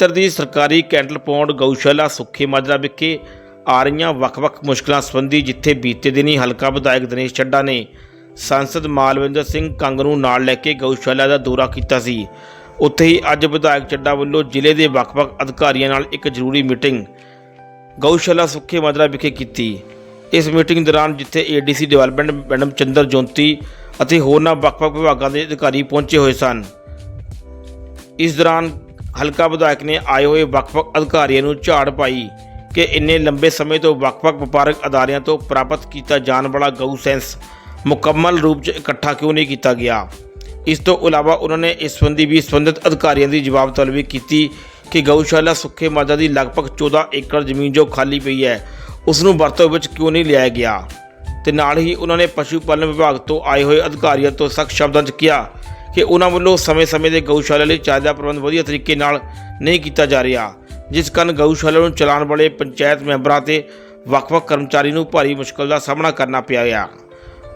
ਖੇਤਰ ਦੀ ਸਰਕਾਰੀ ਕੈਂਟਲ ਪੌਂਡ ਗਊਸ਼ਾਲਾ ਸੁੱਖੇ ਮਾਜਰਾ ਵਿਖੇ ਆ ਰਹੀਆਂ ਵੱਖ-ਵੱਖ ਮੁਸ਼ਕਲਾਂ ਸੰਬੰਧੀ ਜਿੱਥੇ ਬੀਤੇ ਦਿਨੀ ਹਲਕਾ ਵਿਧਾਇਕ ਦਿਨੇਸ਼ ਚੱਡਾ ਨੇ ਸੰਸਦ ਮਾਲਵਿੰਦਰ ਸਿੰਘ ਕੰਗ ਨੂੰ ਨਾਲ ਲੈ ਕੇ ਗਊਸ਼ਾਲਾ ਦਾ ਦੌਰਾ ਕੀਤਾ ਸੀ। ਉੱਥੇ ਹੀ ਅੱਜ ਵਿਧਾਇਕ ਚੱਡਾ ਵੱਲੋਂ ਜ਼ਿਲ੍ਹੇ ਦੇ ਵੱਖ-ਵੱਖ ਅਧਿਕਾਰੀਆਂ ਨਾਲ ਇੱਕ ਜ਼ਰੂਰੀ ਮੀਟਿੰਗ ਗਊਸ਼ਾਲਾ ਸੁੱਖੇ ਮਾਜਰਾ ਵਿਖੇ ਕੀਤੀ। ਇਸ ਮੀਟਿੰਗ ਦੌਰਾਨ ਜਿੱਥੇ ADC development madam Chandra Jyoti ਅਤੇ ਹੋਰਨਾਂ ਵੱਖ-ਵੱਖ ਵਿਭਾਗਾਂ ਦੇ ਅਧਿਕਾਰੀ ਪਹੁੰਚੇ ਹੋਏ ਸਨ। ਇਸ ਦੌਰਾਨ ਹਲਕਾ ਵਿਧਾਇਕ ਨੇ ਆਏ ਹੋਏ ਵੱਖ-ਵੱਖ ਅਧਿਕਾਰੀਆਂ ਨੂੰ ਝਾੜ ਪਾਈ ਕਿ ਇੰਨੇ ਲੰਬੇ ਸਮੇਂ ਤੋਂ ਵੱਖ-ਵੱਖ ਵਪਾਰਕ ਅਦਾਰਿਆਂ ਤੋਂ ਪ੍ਰਾਪਤ ਕੀਤਾ ਜਾਣ ਵਾਲਾ ਗਊ ਸੈਂਸ ਮੁਕੰਮਲ ਰੂਪ 'ਚ ਇਕੱਠਾ ਕਿਉਂ ਨਹੀਂ ਕੀਤਾ ਗਿਆ? ਇਸ ਤੋਂ ਇਲਾਵਾ ਉਹਨਾਂ ਨੇ ਇਸ ਸੰਬੰਧੀ ਵੀ ਸੰਬੰਧਿਤ ਅਧਿਕਾਰੀਆਂ ਦੀ ਜਵਾਬ ਤਲਬੀ ਕੀਤੀ ਕਿ ਗਊਸ਼ਾਲਾ ਸੁੱਖੇ ਮਾਦਾ ਦੀ ਲਗਭਗ 14 ਏਕੜ ਜ਼ਮੀਨ ਜੋ ਖਾਲੀ ਪਈ ਹੈ, ਉਸ ਨੂੰ ਵਰਤੋਂ ਵਿੱਚ ਕਿਉਂ ਨਹੀਂ ਲਿਆਇਆ ਗਿਆ? ਤੇ ਨਾਲ ਹੀ ਉਹਨਾਂ ਨੇ ਪਸ਼ੂ ਪਾਲਣ ਵਿਭਾਗ ਤੋਂ ਆਏ ਹੋਏ ਅਧਿਕਾਰੀਆਂ ਤੋਂ ਸਖਤ ਸ਼ਬਦਾਂ 'ਚ ਕਿਹਾ ਕਿ ਉਹਨਾਂ ਵੱਲੋਂ ਸਮੇਂ-ਸਮੇਂ ਦੇ ਗਊਸ਼ਾਲਾ ਲਈ ਚਾਰੇ ਦਾ ਪ੍ਰਬੰਧ ਵਧੀਆ ਤਰੀਕੇ ਨਾਲ ਨਹੀਂ ਕੀਤਾ ਜਾ ਰਿਹਾ, ਜਿਸ ਕਾਰਨ ਗਊਸ਼ਾਲਾ ਨੂੰ ਚਲਾਉਣ ਵਾਲੇ ਪੰਚਾਇਤ ਮੈਂਬਰਾਂ ਤੇ ਵੱਖ-ਵੱਖ ਕਰਮਚਾਰੀ ਨੂੰ ਭਾਰੀ ਮੁਸ਼ਕਲ ਦਾ ਸਾਹਮਣਾ ਕਰਨਾ ਪਿਆ ਗਿਆ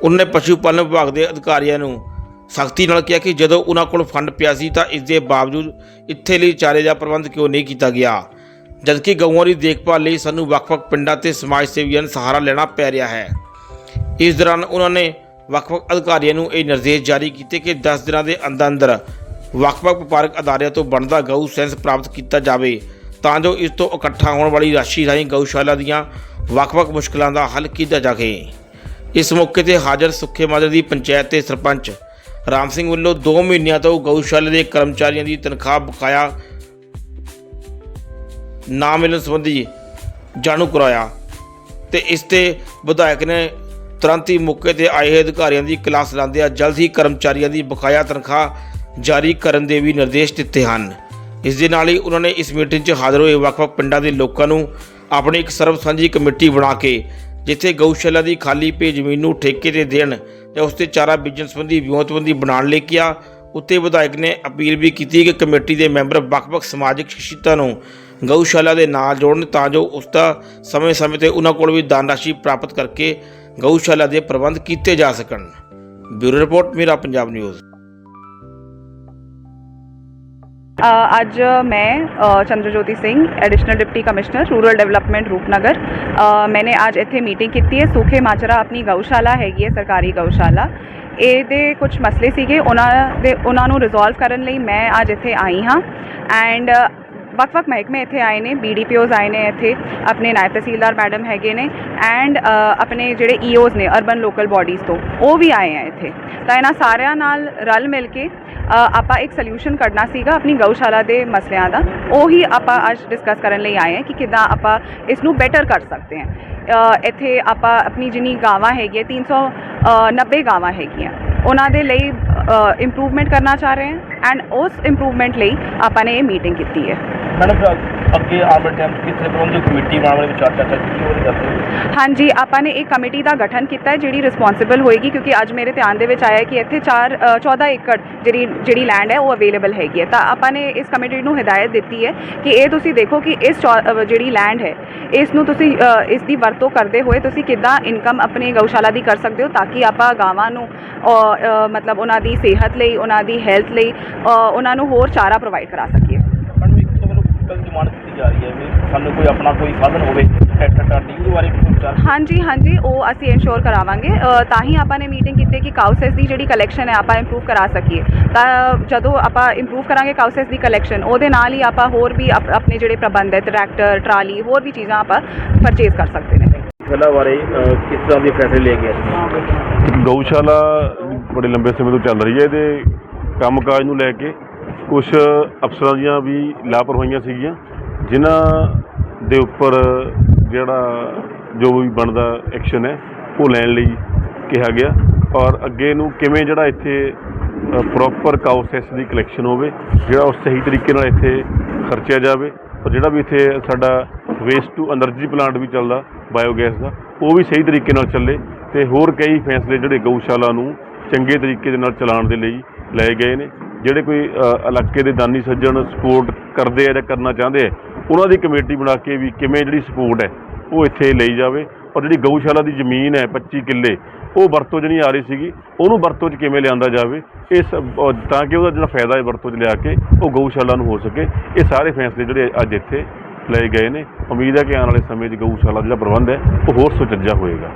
ਉਹਨਾਂ ਨੇ ਪਸ਼ੂ ਪਾਲਣ ਵਿਭਾਗ ਦੇ ਅਧਿਕਾਰੀਆਂ ਨੂੰ ਸਖਤੀ ਨਾਲ ਕਿਹਾ ਕਿ ਜਦੋਂ ਉਹਨਾਂ ਕੋਲ ਫੰਡ ਪਿਆ ਸੀ ਤਾਂ ਇਸ ਦੇ ਬਾਵਜੂਦ ਇੱਥੇ ਲਈ ਚਾਰੇ ਦਾ ਪ੍ਰਬੰਧ ਕਿਉਂ ਨਹੀਂ ਕੀਤਾ ਗਿਆ, ਜਦਕਿ ਗਊਆਂ ਦੀ ਦੇਖਭਾਲ ਲਈ ਸਾਨੂੰ ਵੱਖ-ਵੱਖ ਪਿੰਡਾਂ ਤੇ ਸਮਾਜ ਸੇਵੀਆਂ ਦਾ ਸਹਾਰਾ ਲੈਣਾ ਪੈ ਰਿਹਾ ਹੈ। ਇਸ ਦੌਰਾਨ ਉਹਨਾਂ ਨੇ ਵੱਖ-ਵੱਖ ਅਧਿਕਾਰੀਆਂ ਨੂੰ ਇਹ ਨਿਰਦੇਸ਼ ਜਾਰੀ ਕੀਤੇ ਕਿ 10 ਦਿਨਾਂ ਦੇ ਅੰਦਰ ਅੰਦਰ ਵੱਖ-ਵੱਖ ਵਪਾਰਕ ਅਦਾਰਿਆਂ ਤੋਂ ਬਣਦਾ ਗਊ ਸੈਂਸ ਪ੍ਰਾਪਤ ਕੀਤਾ ਜਾਵੇ, ਤਾਂ ਜੋ ਇਸ ਤੋਂ ਇਕੱਠਾ ਹੋਣ ਵਾਲੀ ਰਾਸ਼ੀ ਰਾਹੀਂ ਗਊਸ਼ਾਲਾ ਦੀਆਂ ਵੱਖ-ਵੱਖ ਮੁਸ਼ਕਲਾਂ ਦਾ ਹੱਲ ਕੀਤਾ ਜਾਵੇ। ਇਸ ਮੌਕੇ ਤੇ ਹਾਜ਼ਰ ਸੁੱਖੇ ਮਾਜਰੇ ਦੀ ਪੰਚਾਇਤ ਤੇ ਸਰਪੰਚ ਰਾਮ ਸਿੰਘ ਵੱਲੋਂ 2 ਮਹੀਨਿਆਂ ਤੋਂ ਗਊਸ਼ਾਲਾ ਦੇ ਕਰਮਚਾਰੀਆਂ ਦੀ ਤਨਖਾਹ ਬਕਾਇਆ ਨਾ ਮਿਲਣ ਸੰਬੰਧੀ ਜਾਣੂ ਕਰਾਇਆ ਤੇ ਇਸ ਤੇ ਵਿਧਾਇਕ ਨੇ ਤੁਰੰਤ ਹੀ ਮੌਕੇ ਤੇ ਆਏ ਹੋਏ ਅਧਿਕਾਰੀਆਂ ਦੀ ਕਲਾਸ ਲਾਉਂਦਿਆਂ ਜਲਦ ਹੀ ਕਰਮਚਾਰੀਆਂ ਦੀ ਬਕਾਇਆ ਤਨਖਾਹ ਜਾਰੀ ਕਰਨ ਦੇ ਵੀ ਨਿਰਦੇਸ਼ ਦਿੱਤੇ ਹਨ। ਇਸ ਦੇ ਨਾਲ ਹੀ ਉਹਨਾਂ ਨੇ ਇਸ ਮੀਟਿੰਗ 'ਚ ਹਾਜ਼ਰ ਹੋਏ ਵੱਖ-ਵੱਖ ਪਿੰਡਾਂ ਦੇ ਲੋਕਾਂ ਨੂੰ ਆਪਣੀ ਇੱਕ ਸਰਬ ਸਾਂਝੀ ਕਮੇਟੀ ਬਣਾ ਕੇ, ਜਿੱਥੇ ਗਊਸ਼ਾਲਾ ਦੀ ਖਾਲੀ ਪਈ ਜ਼ਮੀਨ ਨੂੰ ਠੇਕੇ ਤੇ ਦੇਣ ਤੇ ਉਸ ਤੇ ਚਾਰਾ ਬੀਜਣ ਸੰਬੰਧੀ ਵਿਉਂਤਬੰਦੀ ਬਣਾਉਣ ਲਈ ਕਿਹਾ। ਉੱਤੇ ਵਿਧਾਇਕ ਨੇ ਅਪੀਲ ਵੀ ਕੀਤੀ ਕਿ ਕਮੇਟੀ ਦੇ ਮੈਂਬਰ ਵੱਖ-ਵੱਖ ਸਮਾਜਿਕ ਸ਼ਖਸੀਅਤਾਂ ਨੂੰ ਗਊਸ਼ਾਲਾ ਦੇ ਨਾਲ ਜੋੜਨ ਤਾਂ ਜੋ ਉਸ ਦਾ ਸਮੇਂ-ਸਮੇਂ ਤੇ ਉਹਨਾਂ ਕੋਲ ਵੀ ਦਾਨ ਰਾਸ਼ੀ ਪ੍ਰਾਪਤ ਕਰਕੇ ਗਊਸ਼ਾਲਾ ਦੇ ਪ੍ਰਬੰਧ ਕੀਤੇ ਜਾ ਸਕਣ। ਬਿਊਰੋ ਰਿਪੋਰਟ, ਮੇਰਾ ਪੰਜਾਬ ਨਿਊਜ਼। ਅੱਜ ਮੈਂ Chandrajyoti Singh, additional deputy commissioner, rural development, Rupnagar. ਮੈਨੇ ਅੱਜ ਇੱਥੇ ਮੀਟਿੰਗ ਕੀਤੀ ਹੈ। ਸੂਖੇ ਮਾਜਰਾ ਆਪਣੀ ਗਊਸ਼ਾਲਾ ਹੈਗੀ ਹੈ, ਸਰਕਾਰੀ ਗਊਸ਼ਾਲਾ। ਇਹਦੇ ਕੁਝ ਮਸਲੇ ਸੀਗੇ। ਉਹਨਾਂ ਦੇ, ਉਹਨਾਂ ਨੂੰ ਰਿਜ਼ੋਲਵ ਕਰਨ ਲਈ ਮੈਂ ਅੱਜ ਇੱਥੇ ਆਈ ਹਾਂ। ਐਂਡ ਵੱਖ-ਵੱਖ ਮਹਿਕਮੇ ਇੱਥੇ ਆਏ ਨੇ ਬੀਡੀਪੀਓਜ਼ ਆਏ ਨੇ ਇੱਥੇ, ਆਪਣੇ ਨਾਇਬ ਤਹਿਸੀਲਦਾਰ ਮੈਡਮ ਹੈਗੇ ਨੇ ਐਂਡ ਆਪਣੇ ਜਿਹੜੇ e ਈਓਜ਼ ਨੇ ਅਰਬਨ ਲੋਕਲ ਬਾਡੀਜ਼ ਤੋਂ, ਉਹ ਵੀ ਆਏ ਆ ਇੱਥੇ। ਤਾਂ ਇਹਨਾਂ ਸਾਰਿਆਂ ਨਾਲ ਰਲ ਮਿਲ ਕੇ ਆਪਾਂ ਇੱਕ ਸੋਲੂਸ਼ਨ ਕੱਢਣਾ ਸੀਗਾ ਆਪਣੀ ਗਊਸ਼ਾਲਾ ਦੇ ਮਸਲਿਆਂ ਦਾ, ਉਹੀ ਆਪਾਂ ਅੱਜ ਡਿਸਕਸ ਕਰਨ ਲਈ ਆਏ ਆ ਕਿ ਕਿਦਾਂ ਆਪਾਂ ਇਸ ਨੂੰ ਬੈਟਰ ਕਰ ਸਕਦੇ ਹਾਂ ਇੱਥੇ ਆਪਾਂ ਆਪਣੀ ਜਿੰਨੀ ਗਾਵਾਂ ਹੈਗੀ 300 90 ਗਾਵਾਂ ਹੈਗੀਆਂ। ਉਹਨਾਂ ਦੇ ਲਈ ਇੰਪਰੂਵਮੈਂਟ ਕਰਨਾ ਚਾਹ ਰਹੇ ਹਾਂ। ਐਂਡ ਉਸ ਇੰਪਰੂਵਮੈਂਟ ਲਈ ਆਪਾਂ ਨੇ ਇਹ ਮੀਟਿੰਗ ਕੀਤੀ ਹੈ। ਅੱਗੇ ਆਉਣ ਵਾਲੇ ਟਾਈਮ ਤਰ੍ਹਾਂ ਦੀ ਕਮੇਟੀ ਬਣਾਉਣ ਵਾਲੇ ਵਿਚਾਰ ਚਰਚਾ ਕੀਤੀ ਉਹਦੇ ਦੱਸੋ ਹਾਂਜੀ ਆਪਾਂ ਨੇ ਇੱਕ ਕਮੇਟੀ ਦਾ ਗਠਨ ਕੀਤਾ ਹੈ ਜਿਹੜੀ ਰਿਸਪੌਂਸਿਬਲ ਹੋਏਗੀ ਕਿਉਂਕਿ ਅੱਜ ਮੇਰੇ ਧਿਆਨ ਦੇ ਵਿੱਚ ਆਇਆ ਹੈ ਕਿ ਇੱਥੇ 4 14 ਏਕੜ ਜਿਹੜੀ ਜਿਹੜੀ ਲੈਂਡ ਹੈ ਉਹ ਅਵੇਲੇਬਲ ਹੈਗੀ ਹੈ। ਤਾਂ ਆਪਾਂ ਨੇ ਇਸ ਕਮੇਟੀ ਨੂੰ ਹਦਾਇਤ ਦਿੱਤੀ ਹੈ ਕਿ ਇਹ ਤੁਸੀਂ ਦੇਖੋ ਕਿ ਇਸ ਜਿਹੜੀ ਲੈਂਡ ਹੈ ਇਸ ਨੂੰ ਤੁਸੀਂ ਇਸ ਦੀ ਵਰਤੋਂ ਕਰਦੇ ਹੋਏ ਤੁਸੀਂ ਕਿੱਦਾਂ ਇਨਕਮ ਆਪਣੀ ਗਊਸ਼ਾਲਾ ਦੀ ਕਰ ਸਕਦੇ ਹੋ ਤਾਂ ਕਿ ਆਪਾਂ ਗਾਵਾਂ ਨੂੰ ਮਤਲਬ ਉਹਨਾਂ ਦੀ ਸਿਹਤ ਲਈ ਉਹਨਾਂ ਦੀ ਹੈਲਥ ਲਈ ਉਹਨਾਂ ਨੂੰ ਹੋਰ ਚਾਰਾ ਪ੍ਰੋਵਾਈਡ ਕਰਾ ਸਕੀਏ। ਮੈਡਮ ਇੱਕ ਤਾਂ ਮੈਨੂੰ ਕੱਲ ਡਿਮਾਂਡ ਕੀਤੀ ਜਾ ਰਹੀ ਹੈ ਵੀ ਸਾਨੂੰ ਕੋਈ ਆਪਣਾ ਕੋਈ ਸਾਧਨ ਹੋਵੇ। ਟਰੈਕਟਰ ਟਾਟੀ ਉਹਦੇ ਬਾਰੇ ਵੀ ਕੋਈ ਵਿਚਾਰ ਹਾਂਜੀ ਹਾਂਜੀ ਉਹ ਅਸੀਂ ਇਨਸ਼ੋਰ ਕਰਾਵਾਂਗੇ। ਅ, ਤਾਂ ਹੀ ਆਪਾਂ ਨੇ ਮੀਟਿੰਗ ਕੀਤੀ ਕਿ ਕਾਊਸੈਸ ਦੀ ਜਿਹੜੀ ਕਲੈਕਸ਼ਨ ਹੈ ਆਪਾਂ ਇੰਪਰੂਵ ਕਰਾ ਸਕੀਏ। ਤਾਂ ਜਦੋਂ ਆਪਾਂ ਇੰਪਰੂਵ ਕਰਾਂਗੇ ਕਾਊਸੈਸ ਦੀ ਕਲੈਕਸ਼ਨ ਉਹਦੇ ਨਾਲ ਹੀ ਆਪਾਂ ਹੋਰ ਵੀ ਆਪ- ਆਪਣੇ ਜਿਹੜੇ ਪ੍ਰਬੰਧ ਹੈ ਟਰੈਕਟਰ ਟਰਾਲੀ ਹੋਰ ਵੀ ਚੀਜ਼ਾਂ ਆਪਾਂ ਪਰਚੇਜ਼ ਕਰ ਸਕਦੇ ਨੇ। ਗੱਲਾਂ ਬਾਰੇ ਕਿਸ ਤਰ੍ਹਾਂ ਦੇ ਫੈਸਲੇ ਲਏ ਗਏ ਗਊਸ਼ਾਲਾ ਬੜੇ ਲੰਬੇ ਸਮੇਂ ਤੋਂ ਚੱਲ ਰਹੀ ਹੈ ਇਹਦੇ ਕੰਮਕਾਜ ਨੂੰ ਲੈ ਕੇ ਕੁਝ ਅਫਸਰਾਂ ਦੀਆਂ ਵੀ ਲਾਪਰਵਾਹੀਆਂ ਸੀਗੀਆਂ। ਜਿਨ੍ਹਾਂ ਦੇ ਉੱਪਰ ਜਿਹੜਾ ਜੋ ਵੀ ਬਣਦਾ ਐਕਸ਼ਨ ਹੈ, ਉਹ ਲੈਣ ਲਈ ਕਿਹਾ ਗਿਆ। ਔਰ ਅੱਗੇ ਨੂੰ ਕਿਵੇਂ ਜਿਹੜਾ ਇੱਥੇ ਪ੍ਰੋਪਰ ਕਾਉਸੈਸ ਦੀ ਕਲੈਕਸ਼ਨ ਹੋਵੇ, ਜਿਹੜਾ ਉਹ ਸਹੀ ਤਰੀਕੇ ਨਾਲ ਇੱਥੇ ਖਰਚਿਆ ਜਾਵੇ। ਔਰ ਜਿਹੜਾ ਵੀ ਇੱਥੇ ਸਾਡਾ ਵੇਸਟ ਟੂ એનર્ਜੀ ਪਲਾਂਟ ਵੀ ਚੱਲਦਾ ਬਾਇਓਗੈਸ ਦਾ, ਉਹ ਵੀ ਸਹੀ ਤਰੀਕੇ ਨਾਲ ਚੱਲੇ ਤੇ ਹੋਰ ਕਈ ਫੈਸਲੇ ਜਿਹੜੇ ਗਊਸ਼ਾਲਾ ਨੂੰ ਚੰਗੇ ਤਰੀਕੇ ਦੇ ਨਾਲ ਚਲਾਉਣ ਦੇ ਲਈ ਲਏ ਗਏ ਨੇ। ਜਿਹੜੇ ਕੋਈ ਇਲਾਕੇ ਦੇ ਦਾਨੀ ਸੱਜਣ ਸਪੋਰਟ ਕਰਦੇ ਆ ਜਾਂ ਕਰਨਾ ਚਾਹੁੰਦੇ ਆ ਉਹਨਾਂ ਦੀ ਕਮੇਟੀ ਬਣਾ ਕੇ ਵੀ ਕਿਵੇਂ ਜਿਹੜੀ ਸਪੋਰਟ ਹੈ ਉਹ ਇੱਥੇ ਲਈ ਜਾਵੇ ਔਰ ਜਿਹੜੀ ਗਊਸ਼ਾਲਾ ਦੀ ਜ਼ਮੀਨ ਹੈ 25 ਕਿੱਲੇ ਉਹ ਵਰਤੋਂ 'ਚ ਨਹੀਂ ਆ ਰਹੀ ਸੀਗੀ ਉਹਨੂੰ ਵਰਤੋਂ 'ਚ ਕਿਵੇਂ ਲਿਆਂਦਾ ਜਾਵੇ ਇਸ ਅਹ, ਤਾਂ ਕਿ ਉਹਦਾ ਜਿਹੜਾ ਫਾਇਦਾ ਹੈ ਵਰਤੋਂ 'ਚ ਲਿਆ ਕੇ ਉਹ ਗਊਸ਼ਾਲਾ ਨੂੰ ਹੋ ਸਕੇ ਇਹ ਸਾਰੇ ਫੈਸਲੇ ਜਿਹੜੇ ਅੱਜ ਇੱਥੇ ਲਏ ਗਏ ਨੇ। ਉਮੀਦ ਹੈ ਕਿ ਆਉਣ ਵਾਲੇ ਸਮੇਂ 'ਚ ਗਊਸ਼ਾਲਾ ਦਾ ਜਿਹੜਾ ਪ੍ਰਬੰਧ ਹੈ ਉਹ ਹੋਰ ਸੁਚੱਜਾ ਹੋਏਗਾ।